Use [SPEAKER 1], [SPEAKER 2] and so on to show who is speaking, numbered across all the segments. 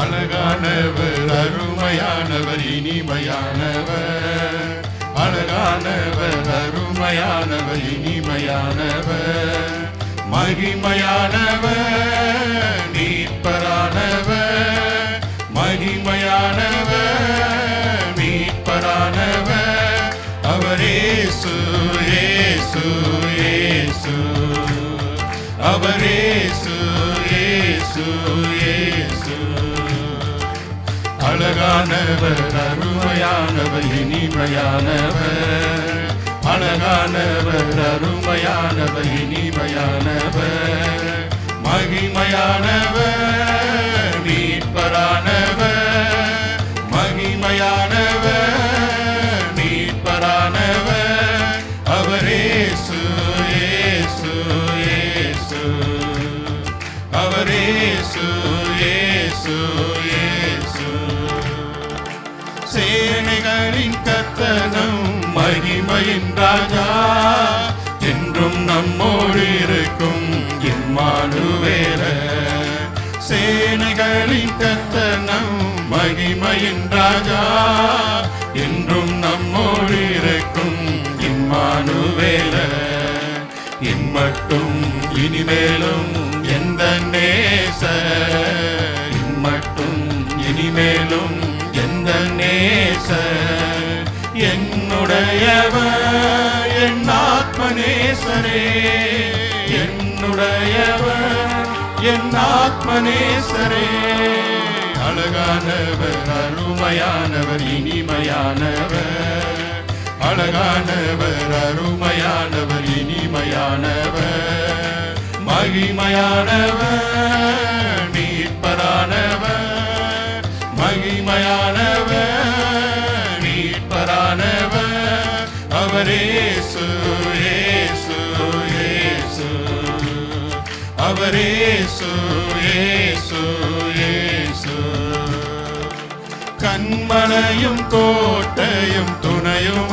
[SPEAKER 1] அழகானவர் அருமையானவர் இனிமையானவர். அழகானவர் அருமையானவர் இனிமையானவர். மகிமையானவர் நீப்பரானவர் மகிமையானவர் மீட்பரானவர். அவரேசு ஏசு ஏசு அவரேசு ஏசு ஏசு. அழகானவர் அருமையானவர் இனிமையானவர் அழகானவர் அருமையானவர் இனிமையானவர் மகிமையானவர் மீட்பரானவர். மகிமையானவர் மீட்பரானவர். அவரேசு ஏசு ஏசு அவரேசு சேனைகளின் மகிமையின் ராஜா. என்றும் நம்மோடு இருக்கும் இம்மானுவேல. சேனைகளின் கத்தனம் மகிமையின் ராஜா. என்றும் நம்மோடு இருக்கும் இம்மானுவேல. இம்மட்டும் இனிமேலும் எந்த நேச. இம்மட்டும் இனிமேலும் எந்த நேச. என்னுடையவர் என் ஆத்மநேசரே. என்னுடையவர் என் ஆத்மநேசரே. அழகானவர் அருமையானவர் இனிமையானவர். அழகானவர் அருமையானவர் இனிமையானவர். மகிமையானவர் அவரேசு ஏசு ஏசு. கண்மலையும் கோட்டையும் துணையுமானவர்.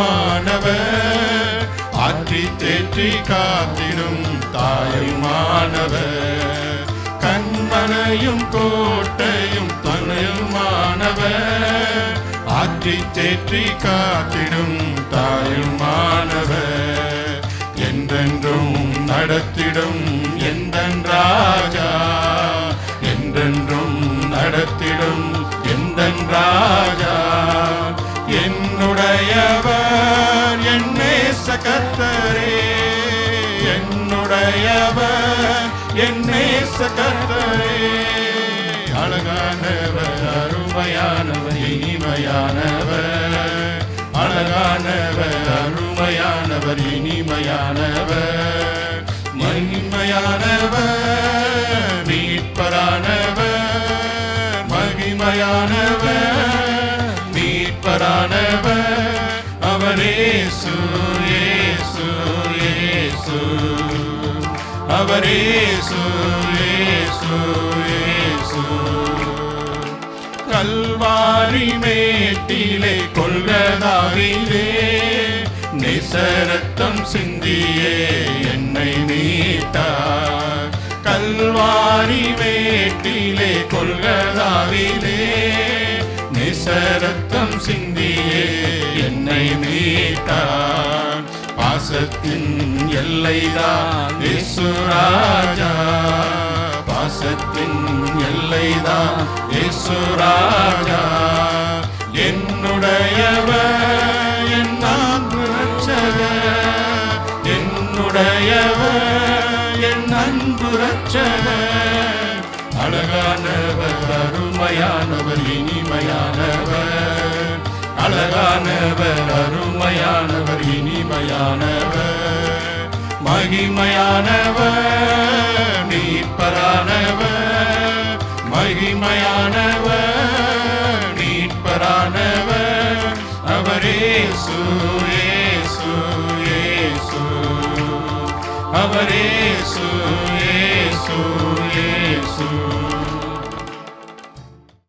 [SPEAKER 1] ஆற்றி தேற்றி காத்திடும் தாயுமானவர். கண்மலையும் கோட்டையும் துணையுமானவர். ஆற்றி தேற்றி காத்திடும் தாயுமானவர். என்றென்றும் நடத்திடும் என் சகத்தரே அழகானவர் அருமையானவர் இனிமையானவர். அழகானவர் அருமையானவர் இனிமையானவர். மகிமையானவர் மீட்பரானவர். மகிமையானவர் மீட்பரானவர். அவரேசு ஏசு ஏசு அவரேசு ஏசு ஏசு கல்வாரி மேட்டிலே கொள்கதாவிலே நிசரத்தம் சிந்தியே என்னை மீட்டார். கல்வாரி மேட்டிலே கொள்கதாவிலே நிசரத்தம் சிந்தியே என்னை மீட்டார். பாசத்தின் எல்லைதான் இசுராஜா தேசத்தின் எல்லைதான். இசுராஜா என்னுடையவ என் அன்பு ரட்சகர் என் அன்பு ரட்சகர் அழகானவர் அருமையானவர் இனிமையானவர். அழகானவர் அருமையானவர் இனிமையானவர். மகிமையானவர் மகிமையானவர் மீட்பரானவர். அவரேசு ஏசு ஏசு அவரேசு ஏசு ஏசு